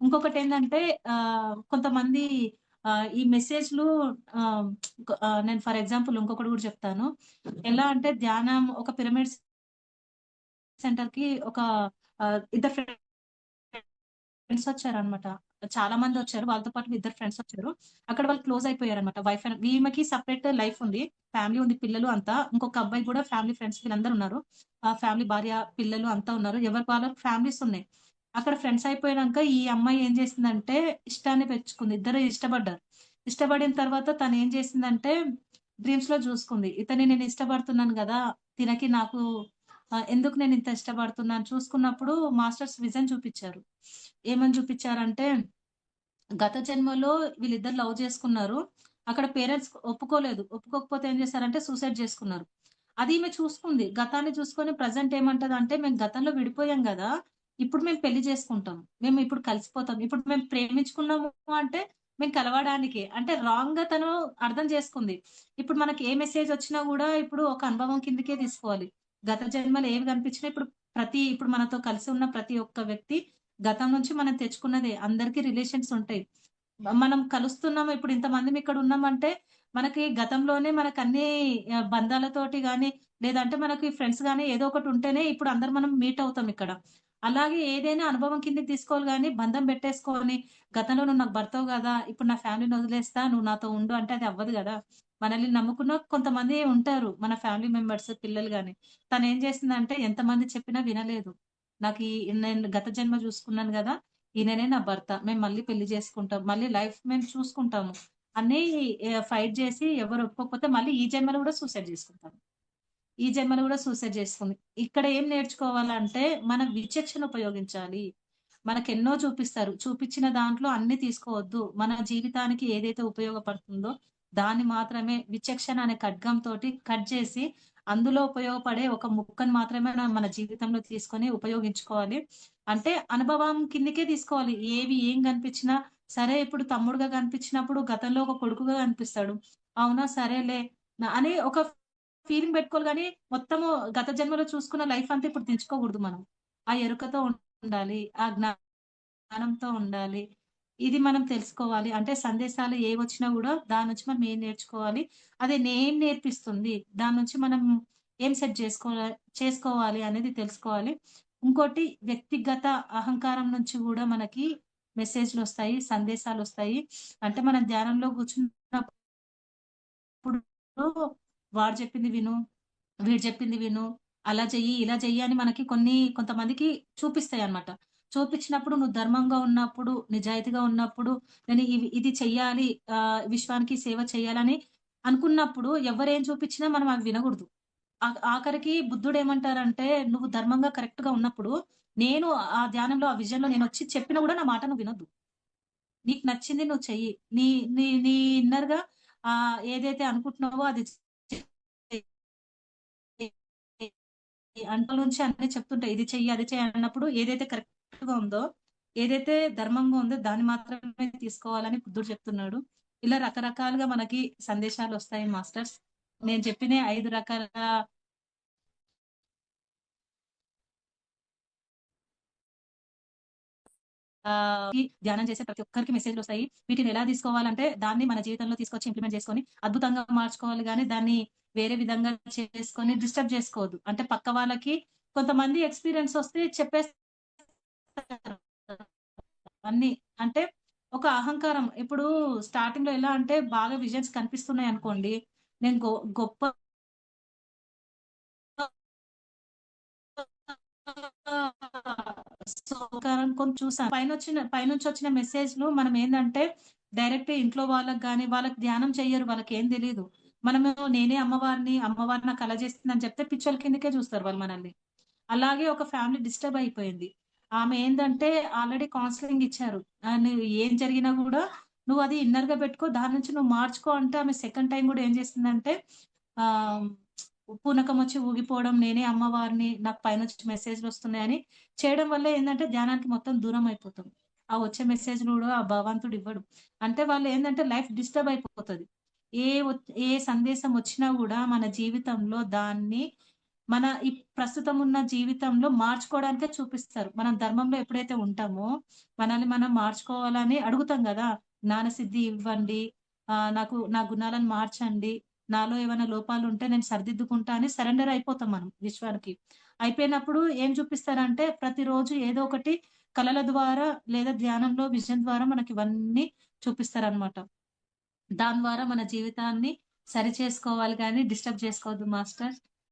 ఇంకొకటి ఏంటంటే కొంతమంది ఈ మెసేజ్‌లు నేను ఫర్ ఎగ్జాంపుల్ ఇంకొకటి కూడా చెప్తాను. ఎలా అంటే ధ్యానం ఒక పిరమిడ్ సెంటర్కి ఒక ఇద్దరు ఫ్రెండ్స్ వచ్చారనమాట. చాలా మంది వచ్చారు. వాళ్ళతో పాటు ఇద్దరు ఫ్రెండ్స్ వచ్చారు. అక్కడ వాళ్ళు క్లోజ్ అయిపోయారు అనమాట వైఫ్ అండ్ ఈమెకి సెపరేట్ లైఫ్ ఉంది. ఫ్యామిలీ ఉంది. పిల్లలు అంతా. ఇంకొక అబ్బాయి కూడా ఫ్యామిలీ ఫ్రెండ్స్ వీళ్ళందరూ ఉన్నారు. ఆ ఫ్యామిలీ భార్య, పిల్లలు అంతా ఉన్నారు. ఎవరికి వాళ్ళ ఫ్యామిలీస్ ఉన్నాయి. అక్కడ ఫ్రెండ్స్ అయిపోయాక ఈ అమ్మాయి ఏం చేసిందంటే ఇష్టాన్ని పెంచుకుంది. ఇద్దరు ఇష్టపడ్డారు. ఇష్టపడిన తర్వాత తను ఏం చేసిందంటే డ్రీమ్స్లో చూసుకుంది. ఇతని నేను ఇష్టపడుతున్నాను కదా తినకి నాకు ఎందుకు నేను ఇంత ఇష్టపడుతున్నాను చూసుకున్నప్పుడు మాస్టర్స్ విజన్ చూపించారు ఏమని చూపించారంటే గత జన్మలో వీళ్ళిద్దరు లవ్ చేసుకున్నారు. అక్కడ పేరెంట్స్ ఒప్పుకోలేదు. ఒప్పుకోకపోతే ఏం చేశారంటే సూసైడ్ చేసుకున్నారు. అది ఈమె చూసుకుంది. గతాన్ని చూసుకొని ప్రెజెంట్ ఏమంటదంటే మేము గతంలో విడిపోయాం కదా ఇప్పుడు మేము పెళ్ళి చేసుకుంటాం. మేము ఇప్పుడు కలిసిపోతాం. ఇప్పుడు మేము ప్రేమించుకున్నాము అంటే మేము కలవడానికి అంటే రాంగ్గా తను అర్థం చేసుకుంది. ఇప్పుడు మనకి ఏ మెసేజ్ వచ్చినా కూడా ఇప్పుడు ఒక అనుభవం కిందకే తీసుకోవాలి. గత జన్మలు ఏవి కనిపించినా ఇప్పుడు ప్రతి ఇప్పుడు మనతో కలిసి ఉన్న ప్రతి ఒక్క వ్యక్తి గతం నుంచి మనం తెచ్చుకున్నదే. అందరికీ రిలేషన్స్ ఉంటాయి. మనం కలుస్తున్నాం ఇప్పుడు ఇంతమంది ఇక్కడ ఉన్నామంటే మనకి గతంలోనే మనకు అన్ని బంధాలతోటి కానీ లేదంటే మనకి ఫ్రెండ్స్ గాని ఏదో ఒకటి ఉంటేనే ఇప్పుడు అందరు మనం మీట్ అవుతాం ఇక్కడ. అలాగే ఏదైనా అనుభవం కింద తీసుకోవాలి కానీ బంధం పెట్టేసుకొని గతంలో నువ్వు నాకు భర్తవు కదా ఇప్పుడు నా ఫ్యామిలీని వదిలేస్తా. నువ్వు నాతో ఉండు అంటే అది అవ్వదు కదా మనల్ని నమ్ముకున్న కొంతమంది ఉంటారు. మన ఫ్యామిలీ మెంబర్స్ పిల్లలు కానీ తను ఏం చేసిందంటే ఎంతమంది చెప్పినా వినలేదు. నాకు ఈ నేను గత జన్మ చూసుకున్నాను కదా ఈయననే నా భర్త. మేము మళ్ళీ పెళ్ళి చేసుకుంటాం. మళ్ళీ లైఫ్ మేము చూసుకుంటాము. అని ఫైట్ చేసి ఎవరు ఒప్పుకోకపోతే మళ్ళీ ఈ జన్మలో కూడా సూసైడ్ చేసుకుంటాము ఈ జన్మలో కూడా సూసైడ్ చేసుకుంది. ఇక్కడ ఏం నేర్చుకోవాలంటే మనం విచక్షణ ఉపయోగించాలి. మనకెన్నో చూపిస్తారు. చూపించిన దాంట్లో అన్ని తీసుకోవద్దు. మన జీవితానికి ఏదైతే ఉపయోగపడుతుందో దాన్ని మాత్రమే విచక్షణ అనే ఖడ్గంతోటి కట్ చేసి అందులో ఉపయోగపడే ఒక ముక్కను మాత్రమే మన జీవితంలో తీసుకొని ఉపయోగించుకోవాలి. అంటే అనుభవం కిందకే తీసుకోవాలి. ఏవి ఏం కనిపించినా సరే ఇప్పుడు తమ్ముడుగా కనిపించినప్పుడు గతంలో ఒక కొడుకుగా కనిపిస్తాడు. అవునా సరేలే అని ఒక ఫీలింగ్ పెట్టుకోవాలి కానీ మొత్తము గత జన్మలో చూసుకున్న లైఫ్ అంతా ఇప్పుడు తెంచుకోకూడదు మనం. ఆ ఎరుకతో ఉండాలి. ఆ జ్ఞానంతో ఉండాలి. ఇది మనం తెలుసుకోవాలి. అంటే సందేశాలు ఏవి వచ్చినా కూడా దాని నుంచి మనం ఏం నేర్చుకోవాలి? అది నేను నేర్పిస్తుంది? దాని నుంచి మనం ఏం సెట్ చేసుకో చేసుకోవాలి అనేది తెలుసుకోవాలి. ఇంకోటి వ్యక్తిగత అహంకారం నుంచి కూడా మనకి మెసేజ్లు వస్తాయి సందేశాలు వస్తాయి అంటే మనం ధ్యానంలో కూర్చున్నప్పుడు వాడు చెప్పింది విను, వీడు చెప్పింది విను, అలా చెయ్యి, ఇలా చెయ్యి అని మనకి కొన్ని కొంతమందికి చూపిస్తాయి అనమాట చూపించినప్పుడు నువ్వు ధర్మంగా ఉన్నప్పుడు, నిజాయితీగా ఉన్నప్పుడు, నేను ఇది చెయ్యాలి ఆహ్, విశ్వానికి సేవ చేయాలని అనుకున్నప్పుడు ఎవరేం చూపించినా మనం అవి వినకూడదు ఆఖరికి ఆఖరికి బుద్ధుడేమంటారంటే, "నువ్వు ధర్మంగా కరెక్ట్గా ఉన్నప్పుడు, నేను ఆ ధ్యానంలో, ఆ విజయంలో నేను వచ్చి చెప్పినా కూడా నా మాట నువ్వు వినొద్దు. నీకు నచ్చింది నువ్వు చెయ్యి. నీ నీ నీ ఇన్నర్‌గా ఆ ఏదైతే అనుకుంటున్నావో అది అంటల నుంచి అన్నీ చెప్తుంటాయి. ఇది చెయ్యి, అది చెయ్యి అన్నప్పుడు ఏదైతే కరెక్ట్గా ఉందో, ఏదైతే ధర్మంగా ఉందో దాన్ని మాత్రమే తీసుకోవాలని బుద్ధుడు చెప్తున్నాడు. ఇలా రకరకాలుగా మనకి సందేశాలు వస్తాయి మాస్టర్స్. నేను చెప్పిన ఐదు రకాల ధ్యానం చేసే ప్రతి ఒక్కరికి మెసేజ్‌లొస్తాయి. వీటిని ఎలా తీసుకోవాలంటే దాన్ని మన జీవితంలో తీసుకొచ్చి ఇంప్లిమెంట్ చేసుకొని అద్భుతంగా మార్చుకోవాలి కానీ దాన్ని వేరే విధంగా చేసుకొని డిస్టర్బ్ చేసుకోవద్దు. అంటే పక్క వాళ్ళకి కొంతమంది ఎక్స్‌పీరియన్స్ వస్తే చెప్పేస్తారు. అన్ని అంటే ఒక అహంకారం. ఇప్పుడు స్టార్టింగ్లో ఎలా అంటే బాగా విజన్స్ కనిపిస్తున్నాయనుకోండి. నేను గొ గొప్ప అనుకొని చూసాను. పైనుంచి వచ్చిన మెసేజ్‌లు ఏంటంటే డైరెక్ట్ ఇంట్లో వాళ్ళకి కానీ వాళ్ళకి ధ్యానం చెయ్యరు. ఏం తెలియదు మనము నేనే అమ్మవారిని, అమ్మవారిని నాకు అలా చేస్తుందని చెప్తే పిచ్చల కిందకే చూస్తారు వాళ్ళు మనల్ని. అలాగే ఒక ఫ్యామిలీ డిస్టర్బ్ అయిపోయింది. ఆమె ఏంటంటే ఆల్రెడీ కౌన్సిలింగ్ ఇచ్చారు. ఏం నువ్వు ఏం జరిగినా అది ఇన్నర్గా పెట్టుకో. దాని నుంచి నువ్వు మార్చుకో అంటే ఆమె సెకండ్ టైం కూడా ఏం చేసిందంటే పూనకం వచ్చి ఊగిపోవడం, నేనే అమ్మవారిని, నాకు పైన వచ్చి మెసేజ్లు వస్తున్నాయని చేయడం వల్ల ఏందంటే ధ్యానానికి మొత్తం దూరం అయిపోతాం. ఆ వచ్చే మెసేజ్‌లు కూడా ఆ భగవంతుడు ఇవ్వడు. అంటే వాళ్ళు ఏంటంటే లైఫ్ డిస్టర్బ్ అయిపోతుంది ఏ ఏ సందేశం వచ్చినా కూడా మన జీవితంలో దాన్ని మన ఈ ప్రస్తుతం ఉన్న జీవితంలో మార్చుకోవడానికే చూపిస్తారు. మనం ధర్మంలో ఎప్పుడైతే ఉంటామో, మనల్ని మనం మార్చుకోవాలని అడుగుతాం కదా జ్ఞానసిద్ధి ఇవ్వండి. నాకు నా గుణాలను మార్చండి. నాలో ఏమైనా లోపాలుంటే నేను సరిదిద్దుకుంటా అని సరెండర్ అయిపోతాం మనం విశ్వానికి. అయిపోయినప్పుడు ఏం చూపిస్తారంటే ప్రతిరోజు ఏదో ఒకటి కలల ద్వారా లేదా ధ్యానంలో విజయం ద్వారా మనకి ఇవన్నీ చూపిస్తారనమాట. దాని ద్వారా మన జీవితాన్ని సరి చేసుకోవాలి కానీ డిస్టర్బ్ చేసుకోవద్దు మాస్టర్.